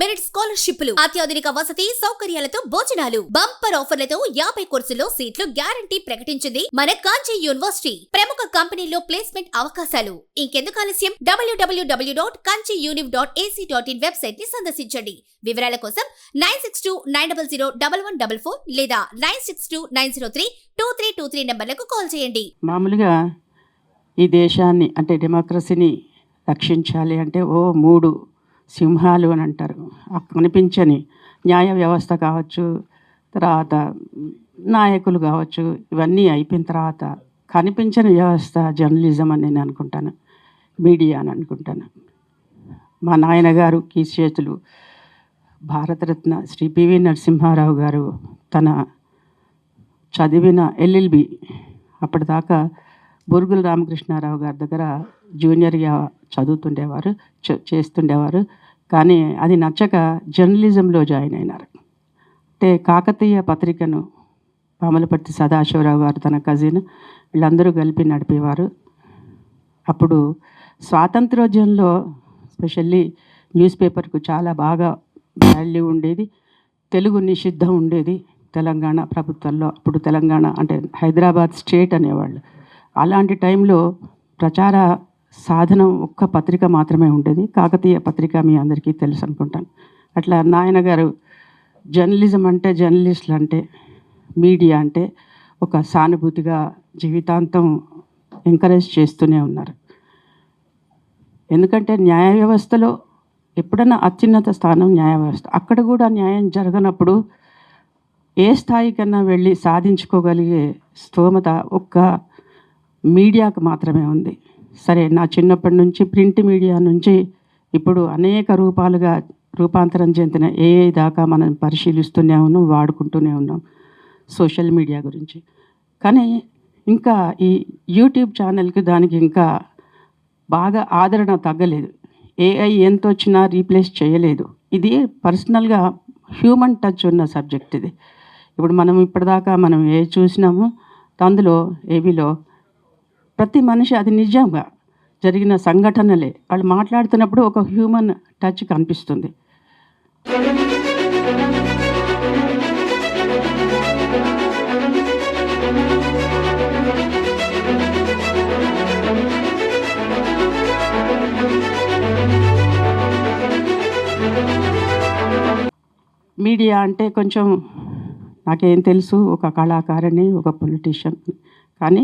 Merit స్కాలర్షిప్లు అత్యాధునిక వసతి సౌకర్యాలతో భోజనాలు బంపర్ ఆఫర్లతో యాభై కోర్సుల్లో సీట్లు గ్యారంటీ ప్రకటించింది మన కాంచీ యూనివర్సిటీ. ప్రముఖ కంపెనీల్లో ప్లేస్మెంట్ అవకాశాలు. ఇంకెందుకు ఆలస్యం? డబ్ల్యూడబ్ల్యూడబ్ల్యూ dot Kanchi univ dot AC dot in వెబ్సైట్ని సందర్శించండి. వివరాల కోసం nine six two nine double zero double one double four లేదా nine six two nine zero three two three two three నెంబర్లకు కాల్ చేయండి. మామూలుగా ఈ దేశాన్ని అంటే డెమోక్రసీని రక్షించాలి అంటే ఓ మూడు సింహాలు అని అంటారు. కనిపించని న్యాయ వ్యవస్థ కావచ్చు తర్వాత నాయకులు కావచ్చు ఇవన్నీ అయిపోయిన తర్వాత కనిపించని వ్యవస్థ జర్నలిజం అని నేను అనుకుంటాను. మీడియా అని అనుకుంటాను. మా నాయనగారు కీచేతులు భారతరత్న శ్రీ పివి నరసింహారావు గారు తన చదివిన ఎల్ఎల్బి అప్పటిదాకా బురుగుల రామకృష్ణారావు గారి దగ్గర జూనియర్గా చదువుతుండేవారు చే- చేస్తుండేవారు. కానీ అది నచ్చక జర్నలిజంలో జాయిన్ అయినారు. అంటే కాకతీయ పత్రికను పాములపర్తి సదాశివరావు గారు తన కజిన్ వీళ్ళందరూ కలిపి నడిపేవారు. అప్పుడు స్వాతంత్రోద్యంలో స్పెషల్లీ న్యూస్ పేపర్కు చాలా బాగా వాల్యూ ఉండేది. తెలుగు నిషిద్ధం ఉండేది తెలంగాణ ప్రభుత్వంలో. అప్పుడు తెలంగాణ అంటే హైదరాబాద్ స్టేట్ అనేవాళ్ళు. అలాంటి టైంలో ప్రచార సాధనం ఒక్క పత్రిక మాత్రమే ఉండేది. కాకతీయ పత్రిక మీ అందరికీ తెలుసు అనుకుంటాను. అట్లా నాయన గారు జర్నలిజం అంటే జర్నలిస్టులు అంటే మీడియా అంటే ఒక సానుభూతిగా జీవితాంతం ఎంకరేజ్ చేస్తూనే ఉన్నారు. ఎందుకంటే న్యాయ వ్యవస్థలో ఎప్పుడైనా అత్యున్నత స్థానం న్యాయ వ్యవస్థ. అక్కడ కూడా న్యాయం జరగనప్పుడు ఏ స్థాయికన్నా వెళ్ళి సాధించుకోగలిగే స్తోమత ఒక్క మీడియాకు మాత్రమే ఉంది. సరే నా చిన్నప్పటి నుంచి ప్రింట్ మీడియా నుంచి ఇప్పుడు అనేక రూపాలుగా రూపాంతరం చెందిన ఏఐ దాకా మనం పరిశీలిస్తూనే ఉన్నాం వాడుకుంటూనే ఉన్నాం సోషల్ మీడియా గురించి. కానీ ఇంకా ఈ యూట్యూబ్ ఛానల్కి దానికి ఇంకా బాగా ఆదరణ తగ్గలేదు. ఏఐ ఎంత వచ్చినా రీప్లేస్ చేయలేదు. ఇది పర్సనల్గా హ్యూమన్ టచ్ ఉన్న సబ్జెక్ట్ ఇది. ఇప్పుడు మనం ఇప్పటిదాకా మనం ఏ చూసినామో అందులో ఏవిలో ప్రతి మనిషి అది నిజంగా జరిగిన సంఘటనలే. వాళ్ళు మాట్లాడుతున్నప్పుడు ఒక హ్యూమన్ టచ్ కనిపిస్తుంది. మీడియా అంటే కొంచెం నాకేం తెలుసు ఒక కళాకారిణి ఒక పొలిటీషియన్ కానీ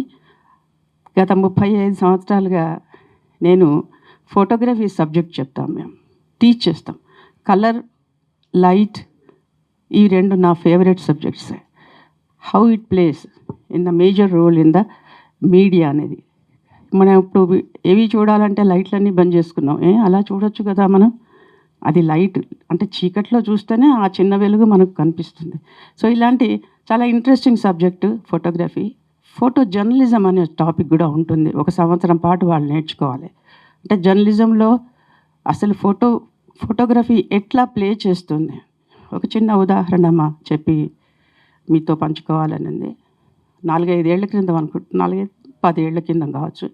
గత ముప్పై ఐదు సంవత్సరాలుగా నేను ఫోటోగ్రఫీ సబ్జెక్ట్ చెప్తాం మేము టీచ్ చేస్తాం. కలర్ లైట్ ఈ రెండు నా favourite subjects how it plays in the major role in the media అనేది. మనం ఇప్పుడు ఏవి చూడాలంటే లైట్లన్నీ బంద్ చేసుకున్నాం. ఏ అలా చూడొచ్చు కదా మనం. అది లైట్ అంటే చీకట్లో చూస్తేనే ఆ చిన్న వెలుగు మనకు కనిపిస్తుంది. సో ఇలాంటి చాలా interesting subject photography photo journalism అనే టాపిక్ కూడా ఉంటుంది. ఒక సంవత్సరం పాటు వాళ్ళు నేర్చుకోవాలి. అంటే జర్నలిజంలో అసలు ఫోటో ఫోటోగ్రఫీ ఎట్లా ప్లే చేస్తుంది? ఒక చిన్న ఉదాహరణ మా చెప్పి మీతో పంచుకోవాలని ఉంది నాలుగైదేళ్ళ క్రిందం అనుకుంటు నాలుగైదు పదేళ్ళ కింద కావచ్చు.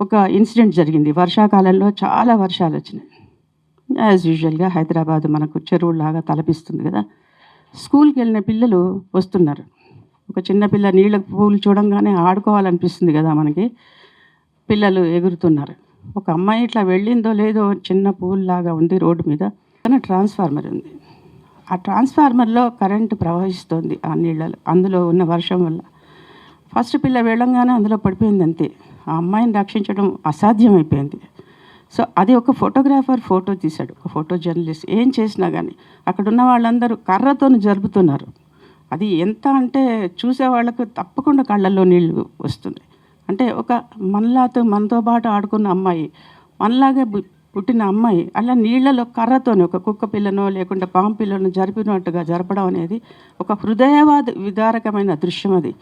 ఒక ఇన్సిడెంట్ జరిగింది. వర్షాకాలంలో చాలా వర్షాలు వచ్చినాయి. యాజ్ యూజువల్గా హైదరాబాద్ మనకు చెరువులాగా తలపిస్తుంది కదా. స్కూల్కి వెళ్ళిన పిల్లలు వస్తున్నారు. ఒక చిన్నపిల్ల నీళ్ళ పూలు చూడంగానే ఆడుకోవాలనిపిస్తుంది కదా మనకి. పిల్లలు ఎగురుతున్నారు. ఒక అమ్మాయి ఇట్లా వెళ్ళిందో లేదో చిన్న పూల్ లాగా ఉంది రోడ్డు మీద. కానీ ట్రాన్స్ఫార్మర్ ఉంది. ఆ ట్రాన్స్ఫార్మర్లో కరెంటు ప్రవహిస్తోంది ఆ నీళ్ళలో. అందులో ఉన్న వర్షం వల్ల. ఫస్ట్ పిల్ల వెళ్ళంగానే అందులో పడిపోయింది అంతే. ఆ అమ్మాయిని రక్షించడం అసాధ్యమైపోయింది. సో అది ఒక ఫోటోగ్రాఫర్ ఫోటో తీశాడు. ఒక ఫోటో జర్నలిస్ట్. ఏం చేసినా కానీ అక్కడ ఉన్న వాళ్ళందరూ కర్రతో జరుపుతున్నారు. అది ఎంత అంటే చూసే వాళ్ళకు తప్పకుండా కళ్ళల్లో నీళ్ళు వస్తుంది. అంటే ఒక మనలాతో మనతో పాటు ఆడుకున్న అమ్మాయి మనలాగే పుట్టిన అమ్మాయి అలా నీళ్ళలో కర్రతోని ఒక కుక్క పిల్లనో లేకుంటే పాము పిల్లను జరిపినట్టుగా జరపడం అనేది ఒక హృదయవాద విదారకమైన దృశ్యం అది.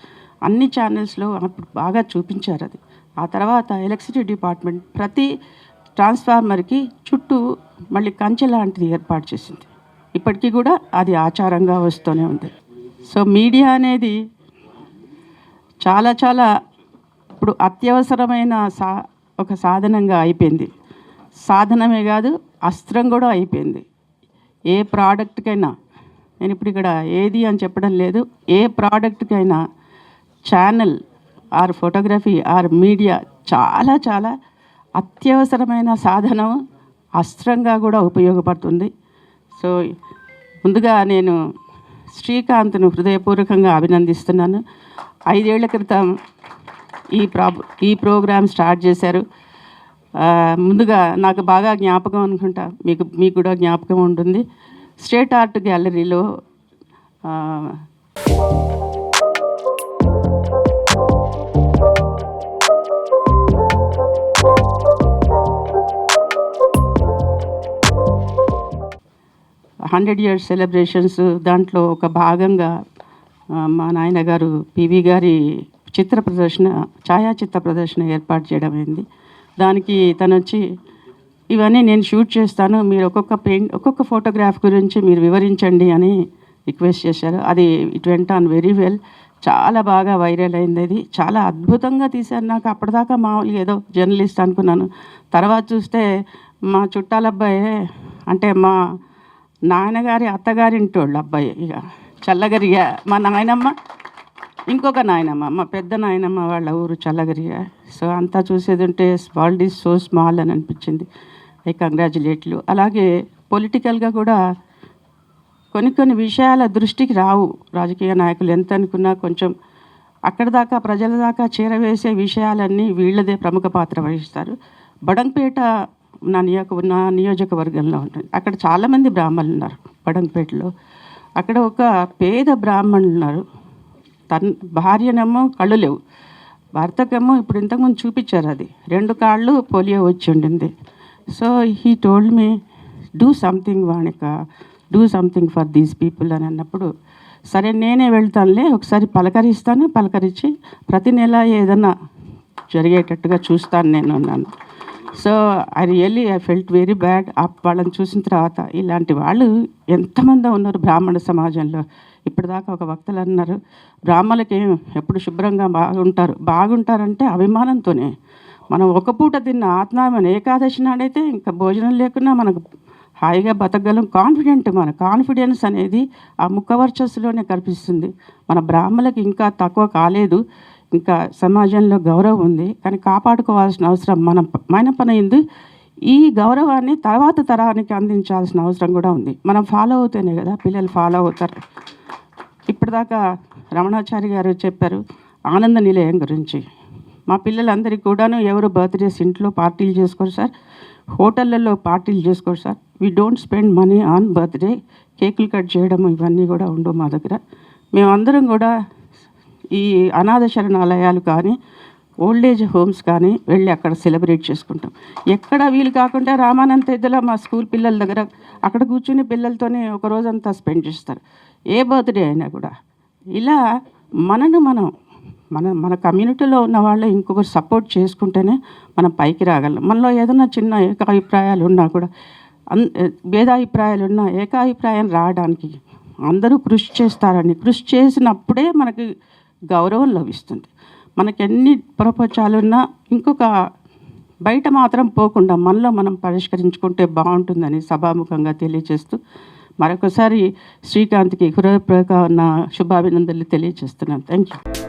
అన్ని ఛానల్స్లో అప్పుడు బాగా చూపించారు అది. ఆ తర్వాత ఎలక్ట్రిసిటీ డిపార్ట్మెంట్ ప్రతి ట్రాన్స్ఫార్మర్కి చుట్టూ మళ్ళీ కంచె లాంటిది ఏర్పాటు చేసింది. ఇప్పటికీ కూడా అది ఆచారంగా వస్తూనే ఉంది. సో మీడియా అనేది చాలా చాలా ఇప్పుడు అత్యవసరమైన సా ఒక సాధనంగా అయిపోయింది. సాధనమే కాదు అస్త్రం కూడా అయిపోయింది. ఏ ప్రోడక్ట్కైనా నేను ఇప్పుడు ఇక్కడ ఏది అని చెప్పడం లేదు. ఏ ప్రోడక్ట్కైనా channel or photography or media చాలా చాలా అత్యవసరమైన సాధనం అస్త్రంగా కూడా ఉపయోగపడుతుంది. సో ముందుగా నేను శ్రీకాంత్ను హృదయపూర్వకంగా అభినందిస్తున్నాను. ఐదేళ్ళ క్రితం ఈ ప్రా ఈ ప్రోగ్రామ్ స్టార్ట్ చేశారు. ముందుగా నాకు బాగా జ్ఞాపకం అనుకుంటా మీకు మీకు కూడా జ్ఞాపకం ఉంటుంది. స్టేట్ ఆర్ట్ గ్యాలరీలో హండ్రెడ్ ఇయర్స్ సెలబ్రేషన్స్ దాంట్లో ఒక భాగంగా మా మా నాయనగారు పివి గారి చిత్ర ప్రదర్శన ఛాయాచిత్ర ప్రదర్శన ఏర్పాటు చేయడం అయింది. దానికి తను వచ్చి ఇవన్నీ నేను షూట్ చేస్తాను మీరు ఒక్కొక్క పెయింట్ ఒక్కొక్క ఫోటోగ్రాఫ్ గురించి మీరు వివరించండి అని రిక్వెస్ట్ చేశారు. అది it went on very well. చాలా బాగా వైరల్ అయింది అది. చాలా అద్భుతంగా తీశారు. నాకు అప్పటిదాకా మామూలుగా ఏదో జర్నలిస్ట్ అనుకున్నాను. తర్వాత చూస్తే మా చుట్టాలబ్బాయే అంటే మా నాన్నగారి అత్తగారింటోళ్ళు అబ్బాయి ఇక చల్లగరియ. మా నాయనమ్మ ఇంకొక నాయనమ్మ మా పెద్ద నాయనమ్మ వాళ్ళ ఊరు చల్లగరియ. సో అంతా చూసేది ఉంటే వరల్డ్ ఈజ్ సో స్మాల్ అని అనిపించింది. ఐ కంగ్రాచులేట్లు. అలాగే పొలిటికల్గా కూడా కొన్ని కొన్ని విషయాల దృష్టికి రావు రాజకీయ నాయకులు. ఎంత అనుకున్నా కొంచెం అక్కడ దాకా ప్రజల దాకా చేరవేసే విషయాలన్నీ వీళ్ళదే ప్రముఖ పాత్ర వహిస్తారు. బడంపేట నా నియోజక నా నియోజకవర్గంలో ఉంటుంది అక్కడ చాలామంది బ్రాహ్మణులు ఉన్నారు పడంపేటలో. అక్కడ ఒక పేద బ్రాహ్మణులు ఉన్నారు. తన భార్యనేమో కళ్ళు లేవు. భర్తకేమో ఇప్పుడు ఇంతకుముందు చూపించారు అది. రెండు కాళ్ళు పోలియో వచ్చి ఉండింది. So he told me do something వాణిక. Do something for these people అని అన్నప్పుడు సరే నేనే వెళ్తానులే ఒకసారి పలకరిస్తాను పలకరించి ప్రతి నెల ఏదన్నా జరిగేటట్టుగా చూస్తాను నేను అన్నాను. So I really I felt very bad వాళ్ళని చూసిన తర్వాత ఇలాంటి వాళ్ళు ఎంతమంది ఉన్నారు బ్రాహ్మణ సమాజంలో. ఇప్పటిదాకా ఒక వక్తలు అన్నారు బ్రాహ్మణులకి ఎప్పుడు శుభ్రంగా బాగుంటారు? బాగుంటారంటే అభిమానంతోనే. మనం ఒక పూట తిన్న ఆత్మామని ఏకాదశి నాడైతే ఇంకా భోజనం లేకున్నా మనకు హాయిగా బతకగలం. కాన్ఫిడెంట్ మన కాన్ఫిడెన్స్ అనేది ఆ ముఖ వర్చస్సులోనే కనిపిస్తుంది మన బ్రాహ్మణులకి ఇంకా తక్కువ కాలేదు. ఇంకా సమాజంలో గౌరవం ఉంది. కానీ కాపాడుకోవాల్సిన అవసరం మన మన పని ఈ గౌరవాన్ని తర్వాత తరానికి అందించాల్సిన అవసరం కూడా ఉంది. మనం ఫాలో అవుతేనే కదా పిల్లలు ఫాలో అవుతారు. ఇప్పటిదాకా రమణాచారి గారు చెప్పారు ఆనంద నిలయం గురించి. మా పిల్లలందరికీ కూడాను ఎవరు బర్త్డేస్ ఇంట్లో పార్టీలు చేసుకోరు సార్. హోటళ్ళల్లో పార్టీలు చేసుకోరు sir. We don't spend money on birthday. కేకులు కట్ చేయడం ఇవన్నీ కూడా ఉండవు మా దగ్గర. మేమందరం కూడా ఈ అనాథ శరణాలయాలు కానీ ఓల్డ్ ఏజ్ హోమ్స్ కానీ వెళ్ళి అక్కడ సెలబ్రేట్ చేసుకుంటాం. ఎక్కడ వీలు కాకుండా రామానంద ఇద్దలో మా స్కూల్ పిల్లల దగ్గర అక్కడ కూర్చుని పిల్లలతోనే ఒక రోజంతా స్పెండ్ చేస్తారు. ఏ బర్త్డే అయినా కూడా. ఇలా మనను మనం మన మన కమ్యూనిటీలో ఉన్న వాళ్ళు ఇంకొకరు సపోర్ట్ చేసుకుంటేనే మనం పైకి రాగలం. మనలో ఏదైనా చిన్న ఏకాభిప్రాయాలు ఉన్నా కూడా అన్ భేదాభిప్రాయాలు ఉన్నా ఏకాభిప్రాయం రావడానికి అందరూ కృషి చేస్తారని కృషి చేసినప్పుడే మనకి గౌరవం లభిస్తుంది. మనకి ఎన్ని ప్రపంచాలున్నా ఇంకొక బయట మాత్రం పోకుండా మనలో మనం పరిష్కరించుకుంటే బాగుంటుందని సభాముఖంగా తెలియజేస్తూ మరొకసారి శ్రీకాంత్కి హృదయపూర్వక ఉన్న శుభాభినందనలు తెలియజేస్తున్నాను థ్యాంక్ యూ